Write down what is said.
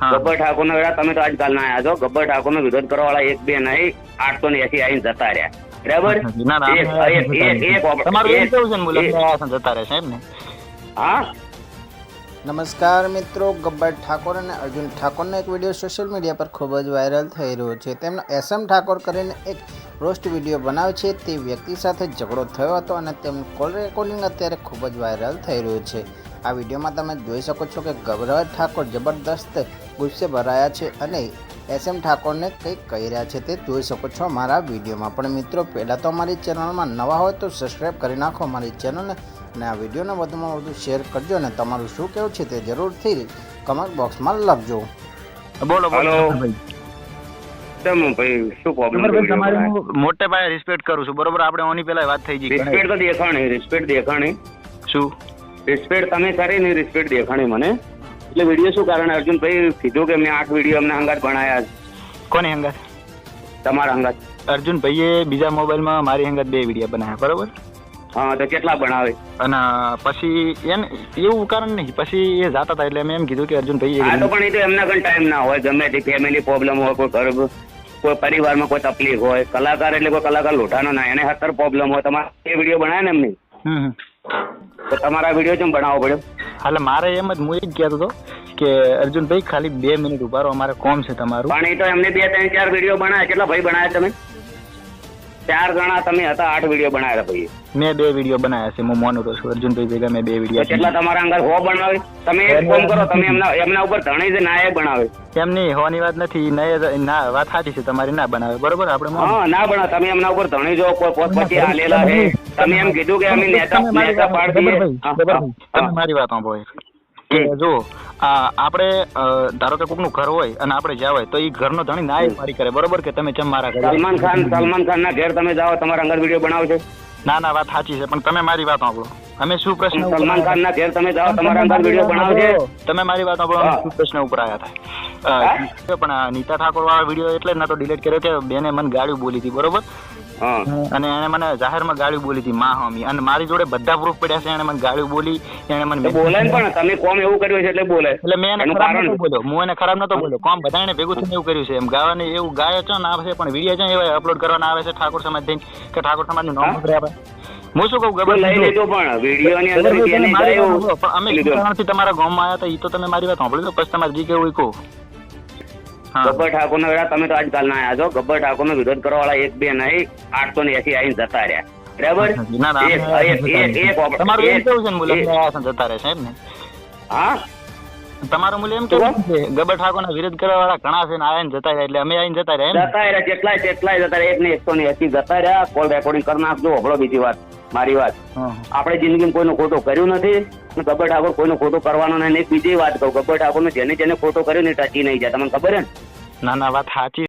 ગબ્બર ઠાકોર ના તમે તો આજકાલ ના આવ્યા છો. ગબ્બર ઠાકોર નો વિરોધ કરવા વાળા એક બે નહીં આઠસો ને એસી આવીને જતા રહ્યા. બરાબર? એમ એમ હા? નમસ્કાર મિત્રો ગબ્બર ઠાકોર અને અર્જુન ઠાકોરનો એક વીડિયો સોશિયલ મીડિયા પર ખૂબ જ વાયરલ થઈ રહ્યો છે. તેમનો એસએમ ઠાકોર કરીને એક રોસ્ટ વીડિયો બનાવે છે. તે વ્યક્તિ સાથે ઝઘડો થયો હતો અને તેમનું કોલ રેકોર્ડિંગ અત્યારે ખૂબ જ વાયરલ થઈ રહ્યું છે. આ વિડીયોમાં તમે જોઈ શકો છો કે ગબ્બર ઠાકોર જબરદસ્ત ગુસ્સે ભરાયા છે અને એસ એમ ઠાકોરને કંઈક કહી રહ્યા છે તે જોઈ શકો છો મારા વિડીયોમાં. પણ મિત્રો પહેલાં તો અમારી ચેનલમાં નવા હોય તો સબસ્ક્રાઈબ કરી નાખો અમારી ચેનલને અને આ વિડીયોને વધુમાં વધુ શેર કરજો અને તમારું શું કહેવું છે તે જરૂરથી કમેન્ટ બોક્સમાં લખજો. બોલો બોલો. ભાઈ. શું પ્રોબ્લેમ અમરભાઈ મોટે પાયે રિસ્પેક્ટ કરું છું. બરોબર આપણે ઓની પહેલા વાત થઈ ગઈ. રિસ્પેક્ટ તો દેખાણી રિસ્પેક્ટ દેખાણી. શું? રિસ્પેક્ટ તમે કરી ને રિસ્પેક્ટ દેખાણી મને. એટલે વીડિયો શું કારણ? અર્જુનભાઈ કીધું કે મેં આઠ વીડિયો અમને હંગાત ભણાયા કોની હંગાત તમારા અર્જુન ભાઈએ બીજા મોબાઈલમાં મારી હંગાત બે વીડિયો બનાવ્યા બરોબર? હા તો કેટલા ભણાવે? અને પછી એમ એવું કારણ નહીં. પછી એ જાતા હતા એટલે મેં એમ કીધું કે અર્જુન ભાઈ હા તો પણ એ તો એમના પણ ટાઈમ ના હોય. ગમે તે ફેમિલી પ્રોબ્લેમ હોય કોઈ ઘર કોઈ પરિવારમાં કોઈ તકલીફ હોય. કલાકાર એટલે કોઈ કલાકાર લોટાનો ના. એને હતર પ્રોબ્લેમ હોય. તમારે એ વીડિયો બનાવે ને એમની. તો તમારા વીડિયો કેમ બનાવવો પડ્યો? એટલે મારે એમ જ હું એ જ કહેતો હતો કે, અર્જુનભાઈ, ખાલી બે મિનિટ ઊભા રહો, અમારે કોમ છે તમારું. પણ એ તો એમને બે, ત્રણ, ચાર વીડિયો બનાવ્યા. કેટલા ભાઈ બનાવ્યા તમે? ચાર ગણા તમે હતા આઠ વીડિયો બનાવ્યા ભાઈ મેં બે વીડિયો બનાવ્યા છે હું મોનું છું અર્જુનભાઈ ભેગા મેં બે વીડિયો કેટલા તમારા અંગર હો બનાવે? તમે એક ફોન કરો તમે એમના એમના ઉપર ધણી છે નાયક બનાવે. એમ નહીં હોવાની વાત નથી નહીં ના વાત સાચી છે તમારી ના બનાવે બરોબર? આપણે હા ના બનાવે તમે એમના ઉપર ધણી જો પછી આલેલા છે. તમે એમ કીધું કે અમે નેતા નેતા પાડી તમે મારી વાત સાંભળો. કે જો આ આપણે ધારો કે કોકનું ઘર હોય અને આપણે જાવ તો એ ઘરનો ધણી નાય મારી કરે બરોબર કે તમે ચમ મારા સલમાન ખાન સલમાન ખાન ના ઘેર તમે જાઓ તમારા અંગર વીડિયો બનાવજો ના ના વાત સાચી છે પણ તમે મારી વાત સાંભળો. અમે શું પ્રશ્ન સલમાન ખાન ના ઘેર તમે જાઓ તમારા અંગર વીડિયો બનાવો તમે મારી વાત સાંભળો શું પ્રશ્ન ઉપર આવ્યા હતા? પણ નીતા ઠાકોર વાળા વીડિયો એટલે ના તો ડિલીટ કર્યો કે બેને મને ગાડી બોલી હતી બરોબર? અને એને મને જાહેરમાં ગાળી બોલી હતી મા હમી. અને મારી જોડે બધા પ્રૂફ પડ્યા છે એને મને ગાળી બોલી એને મને તો બોલે પણ તમે કોમ એવું કર્યું છે એટલે બોલે એટલે મેં એને ખરાબ નતો બોલ્યો. હું એને ખરાબ નતો બોલ્યો. કોમ બધા એને ભેગું થઈને એવું કર્યું છે. એમ ગાવાને એવું ગાય છે ને આવે છે પણ વીડિયો છે ને એવા અપલોડ કરવાના આવે છે ઠાકોર સમાજ થઈને કે ઠાકોર સમાજનું નામ હા? આપણે હું શું કહું ગબર લઈ લેજો પણ વીડિયો ની અંદર પણ અમે તમારા ગામમાં આવ્યા હતા એ તો તમે મારી વાત સાંભળી લો પછી તમારે જે કેવું કહો. ગબ્બર ઠાકોર ના તમે તો આજકાલ ના આવ્યા છો. ગબ્બર ઠાકોર નો વિરોધ કરવા વાળા એક બે નહીં આઠસો ને એસી આવીને જતા રહ્યા. બરાબર? ના ના તમારું ને ને? ને મૂલ્ય એમ કેવું છે? ગબર ઠાકોર વિરોધ કરવા વાળા ઘણા છે ને આયા જતા રહ્યા એટલે અમે આવીને જતા રહ્યા ને? જતા રહ્યા જેટલાય તેટલાય જતા રહ્યા. એક ને એકસો ને એસી જતા રહ્યા. કોલ રેકોર્ડિંગ કરી નાખજો. હબળો બીજી વાત મારી વાત. આપણે જિંદગીમાં કોઈનું ખોટું કર્યું નથી ગબ્બર ઠાકોર કોઈનું ખોટું કરવાનો નહીં. બીજી વાત કહું ગબ્બર ઠાકોર જેને જેને ખોટું કર્યું ને ટચી નહીં જાય. તમને ખબર છે ને? ના ના વાત સાચી